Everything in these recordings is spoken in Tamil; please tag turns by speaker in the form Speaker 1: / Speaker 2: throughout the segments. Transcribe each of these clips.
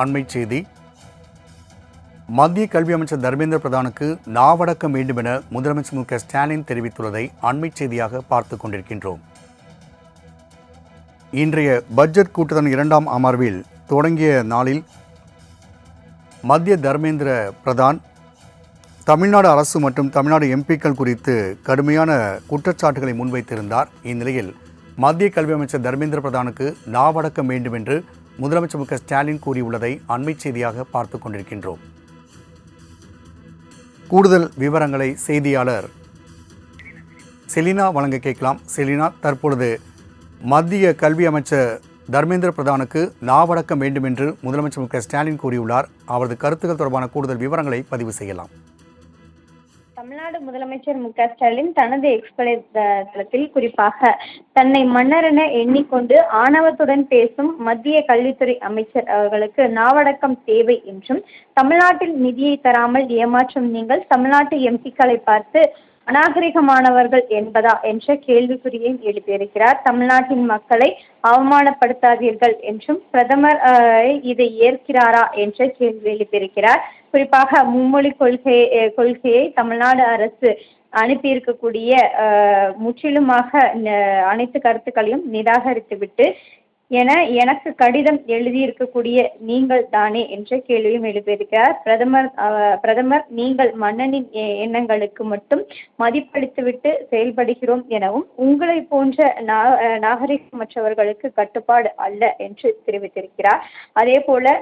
Speaker 1: அண்மை செய்தி. மத்திய கல்வி அமைச்சர் தர்மேந்திர பிரதானுக்கு நாவடக்கம் வேண்டும் என முதலமைச்சர் மு க ஸ்டாலின் தெரிவித்துள்ளதை அண்மை செய்தியாக பார்த்து கொண்டிருக்கின்றோம். இன்றைய பட்ஜெட் கூட்டத்தின் இரண்டாம் அமர்வில் தொடங்கிய நாளில் மத்திய தர்மேந்திர பிரதான் தமிழ்நாடு அரசு மற்றும் தமிழ்நாடு எம்பிக்கள் குறித்து கடுமையான குற்றச்சாட்டுகளை முன்வைத்திருந்தார். இந்நிலையில் மத்திய கல்வி அமைச்சர் தர்மேந்திர பிரதானுக்கு நாவடக்கம் வேண்டும் என்று முதலமைச்சர் மு ஸ்டாலின் கூறியுள்ளதை அண்மை செய்தியாக பார்த்து கொண்டிருக்கின்றோம். கூடுதல் விவரங்களை செய்தியாளர் செலினா வழங்க கேட்கலாம். செலினா தற்பொழுது மத்திய கல்வி அமைச்சர் தர்மேந்திர பிரதானுக்கு நாவடக்கம் வேண்டும் என்று முதலமைச்சர் மு ஸ்டாலின் கூறியுள்ளார். அவரது கருத்துக்கள் தொடர்பான கூடுதல் விவரங்களை பதிவு செய்யலாம்.
Speaker 2: முதலமைச்சர் மு க ஸ்டாலின் தனது எக்ஸ்பலை தளத்தில் குறிப்பாக தன்னை மன்னரென எண்ணிக்கொண்டு ஆணவத்துடன் பேசும் மத்திய கல்வித்துறை அமைச்சர் அவர்களுக்கு நாவடக்கம் தேவை என்றும் தமிழ்நாட்டில் நிதியை தராமல் ஏமாற்றும் நீங்கள் தமிழ்நாட்டு எம்பிக்களை பார்த்து அநாகரிகமானவர்கள் என்பதா என்ற கேள்விக்குறியை எழுப்பியிருக்கிறார். தமிழ்நாட்டின் மக்களை அவமானப்படுத்தாதீர்கள் என்றும் பிரதமர் இதை ஏற்கிறாரா என்ற கேள்வி எழுப்பியிருக்கிறார். குறிப்பாக மும்மொழி கொள்கையை கொள்கையை தமிழ்நாடு அரசு அனுப்பியிருக்கக்கூடிய முற்றிலுமாக அனைத்து கருத்துக்களையும் நிராகரித்துவிட்டு என எனக்கு கடிதம் எழுதியிருக்கக்கூடிய நீங்கள் தானே என்ற கேள்வியும் எழுப்பியிருக்கிறார். பிரதமர் பிரதமர் நீங்கள் மன்னனின் எண்ணங்களுக்கு மட்டும் மதிப்பளித்துவிட்டு செயல்படுகிறோம் எனவும் உங்களை போன்ற நா- நாகரிகமற்றவர்களுக்கு கட்டுப்பாடு அல்ல என்று தெரிவித்திருக்கிறார். அதே போல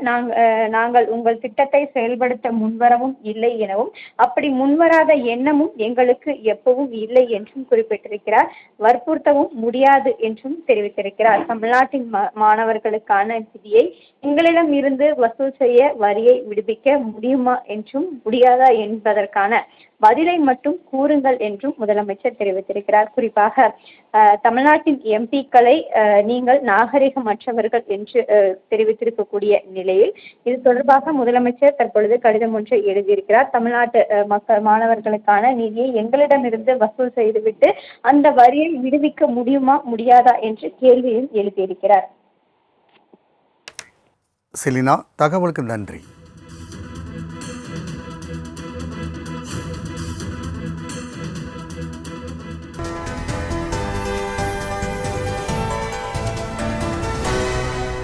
Speaker 2: நாங்கள் உங்கள் திட்டத்தை செயல்படுத்த முன்வரவும் இல்லை எனவும் அப்படி முன்வராத எண்ணமும் எங்களுக்கு எப்பவும் இல்லை என்றும் குறிப்பிட்டிருக்கிறார். வற்புறுத்தவும் முடியாது என்றும் தெரிவித்திருக்கிறார். தமிழ்நாட்டின் மாணவர்களுக்கான நிதியை எங்களிடம் இருந்து வசூல் செய்ய வரியை விடுவிக்க முடியுமா என்றும் முடியாதா என்பதற்கான பதிலை மட்டும் கூறுங்கள் என்றும் முதலமைச்சர் தெரிவித்திருக்கிறார். குறிப்பாக தமிழ்நாட்டின் எம்பிக்களை நீங்கள் நாகரிகமற்றவர்கள் என்று தெரிவித்திருக்கக்கூடிய நிலையில் இது தொடர்பாக முதலமைச்சர் தற்பொழுது கடிதம் ஒன்றை எழுதியிருக்கிறார். தமிழ்நாட்டு மக்கள் மாணவர்களுக்கான நிதியை எங்களிடமிருந்து வசூல் செய்துவிட்டு அந்த வரியை விடுவிக்க முடியுமா முடியாதா என்று கேள்வியும் எழுதியிருக்கிறார்
Speaker 1: செலினா தகவலுக்கு நன்றி.